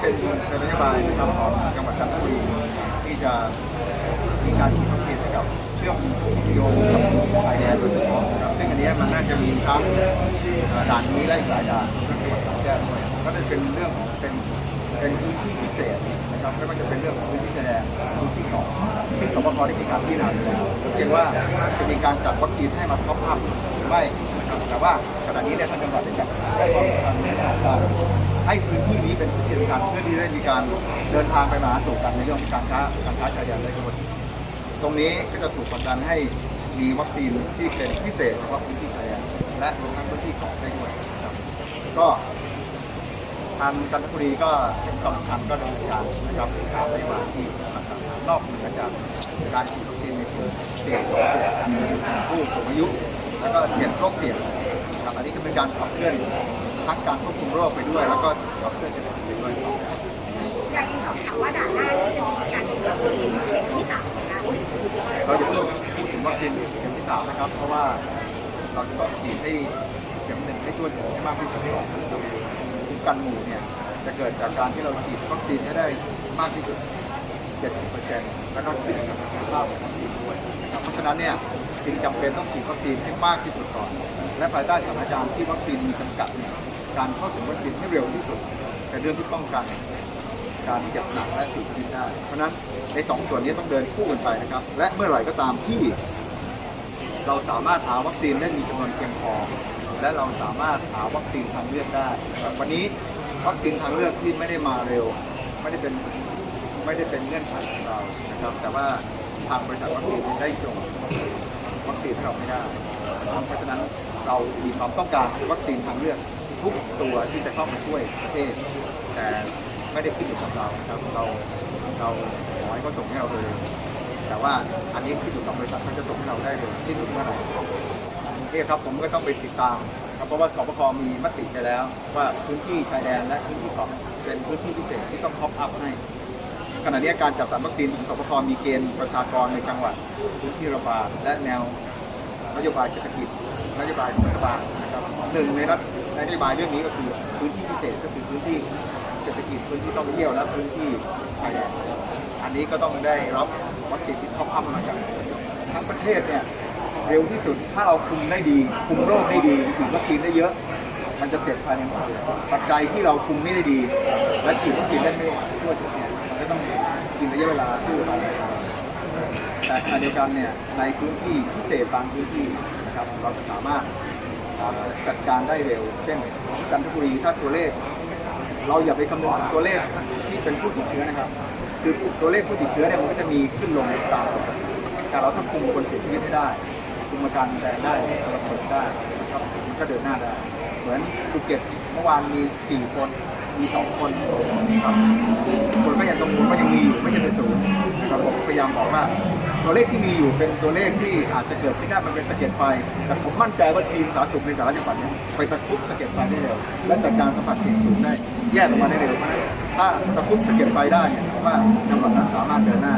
เป็นนโยบายนะครับของจังหวัดจันทบุรีที่จะมีการฉีดวัคซีนให้กับเชื่อมโยงกับชายแดนโดยเฉพาะนะครับซึ่งอันนี้มันน่าจะมีทั้งด่านนี้และอีกหลายด่านทั้งจังหวัดสระแก้ด้วยก็จะเป็นเรื่องของเป็นเป็นพื้นที่พิเศษนะครับไม่ว่าจะเป็นเรื่องของพื้นที่แสดงพื้นที่เกาะซึ่งสปทได้มีการพิจารณาแล้วเพียงว่าจะมีการจัดวัคซีนให้มาครอบคลุมไม่ ครับแต่ว่าขณะนี้เนี่ยทางจังหวัดได้จัดได้ความสำคัญในให้พื้นที่นี้เป็นพื้นที่สำคัญเพื่อที่จะได้มีการเดินทางไปมาหาสู่กันในเรื่องของการค้าการค้าชายแดนได้ด้วยตรงนี้ก็จะถูกกดันให้มีวัคซีนที่เป็นพิเศษเฉพาะพื้นที่ชายแดนและรวมทั้งพื้นที่เกาะได้ด้วยครับก็ทางจันทบุรีก็เป็นความสำคัญก็ดำเนินการนะครับตามนโยบายที่ต่างๆนอกเหนือจากการฉีดวัคซีนในเชิงเสี่ยงสองเสี่ยงผู้สูงอายุ แล้วก็เสี่ยงโรคเสี่ยงนะครับอันนี้ก็เป็นการขับเคลื่อนทั้งการควบคุมโรคไปด้วย แล้วก็ขับเคลื่อนเศรษฐกิจไปด้วยอยากอีกสอบถามว่าด่านหน้านี้จะมีการฉีดวัคซีนเข็มที่สามไหมคะเราจะพูดพูดถึงวัคซีนเข็มที่สามนะครับ เพราะว่าเราจะต้องฉีดให้เข็มหนึ่งให้ทั่วถึงให้มากที่สุดก่อนนะครับคุ้มกันหมู่เนี่ยจะเกิดจากการที่เราฉีดวัคซีนให้ได้มากที่สุด 70%แล้วก็ขึ้นกับประสิทธิภาพของวัคซีนด้วยนะครับเพราะฉะนั้นเนี่ยจึงจำเป็นต้องฉีดวัคซีนให้มากที่สุดก่อน และภายใต้สถานการณ์ที่วัคซีนมีจำกัดเนี่ยการเข้าถึงวัคซีนให้เร็วที่สุดเป็นเรื่องที่ป้องกันการที่จะหนักและเสียชีวิตได้ เพราะนั้นในสองส่วนนี้ต้องเดินคู่กันไปนะครับ และเมื่อไหร่ก็ตามที่ เราสามารถหาวัคซีนได้มีจำนวนเพียงพอ และเราสามารถหาวัคซีนทางเลือกได้ วันนี้วัคซีนทางเลือกที่ไม่ได้มาเร็ว ไม่ได้เป็น ไม่ได้เป็นเงื่อนไขของเรานะครับ แต่ว่าทางบริษัทวัคซีนได้ส่งวัคซีนให้เราไม่ได้นะครับเพราะฉะนั้นเรามีความต้องการวัคซีนทางเลือกทุกตัวที่จะเข้ามาช่วยประเทศแต่ไม่ได้ขึ้นอยู่กับเรานะครับเราเราขอให้เขาส่งให้เราโดยแต่ว่าอันนี้ขึ้นอยู่กับบริษัทเขาจะส่งให้เราได้เร็วที่สุดเมื่อไหร่โอเคครับผมก็ต้องไปติดตามครับเพราะว่าสปคมีมติไปแล้ว ว่าพื้นที่ชายแดนและพื้นที่เกาะเป็นพื้นที่พิเศษที่ต้องท็อปอัพให้ ขณะนี้การจัดสรรวัคซีนของสปคมีเกณฑ์ประชากรในจังหวัดพื้นที่ระบาดและแนวนโยบายเศรษฐกิจนโยบายของรัฐบาลนะครับหนึ่งในรัฐนโยบายเรื่องนี้ก็คือพื้นที่พิเศษก็คือพื้นที่เศรษฐกิจพื้นที่ท่องเที่ยวและพื้นที่ชายแดนอันนี้ก็ต้องได้รับวัคซีนที่ท็อปอัพมาจากทั้งประเทศเนี่ยเร็วที่สุดถ้าเราคุมได้ดี คุมโรคได้ดีฉีดวัคซีนได้เยอะ มันจะเสร็จภายในหกเดือนปัจจัยที่เราคุมไม่ได้ดี และฉีดวัคซีนได้ไม่ทั่วถึงเนี่ย ต้องกินระยะเวลาสู้ไปแต่ขณะเดียวกันเนี่ยในพื้นที่พิเศษบางพื้นที่นะครับเราจะสามารถจัดการได้เร็ว เช่นจันทบุรีถ้าตัวเลข เราอย่าไปคำนึงถึงตัวเลขที่เป็นผู้ติดเชื้อนะครับ คือตัวเลขผู้ติดเชื้อเนี่ยมันก็จะมีขึ้นลงตามปกติแต่เราต้องคุมคนเสียชีวิตให้ได้คุมอาการแรงได้ระเบิดได้นะครับมันก็เดินหน้าได้เหมือนภูเก็ตเมื่อวานมี 4 คนมี 2 คนนะครับ ว่าตัวเลขที่มีอยู่เป็นตัวเลขที่อาจจะเกิดขึ้นได้มันเป็นสะเก็ดไฟ แต่ผมมั่นใจว่าทีมสาธารณสุขในแต่ละจังหวัดเนี่ยไปตะคุบสะเก็ดไฟได้เร็ว และจัดการสัมผัสเสี่ยงสูงได้แยกออกมาได้เร็วเพราะฉะนั้นถ้าตะคุบสะเก็ดไฟได้เนี่ยผมว่าจังหวัดนั้นสามารถเดินหน้า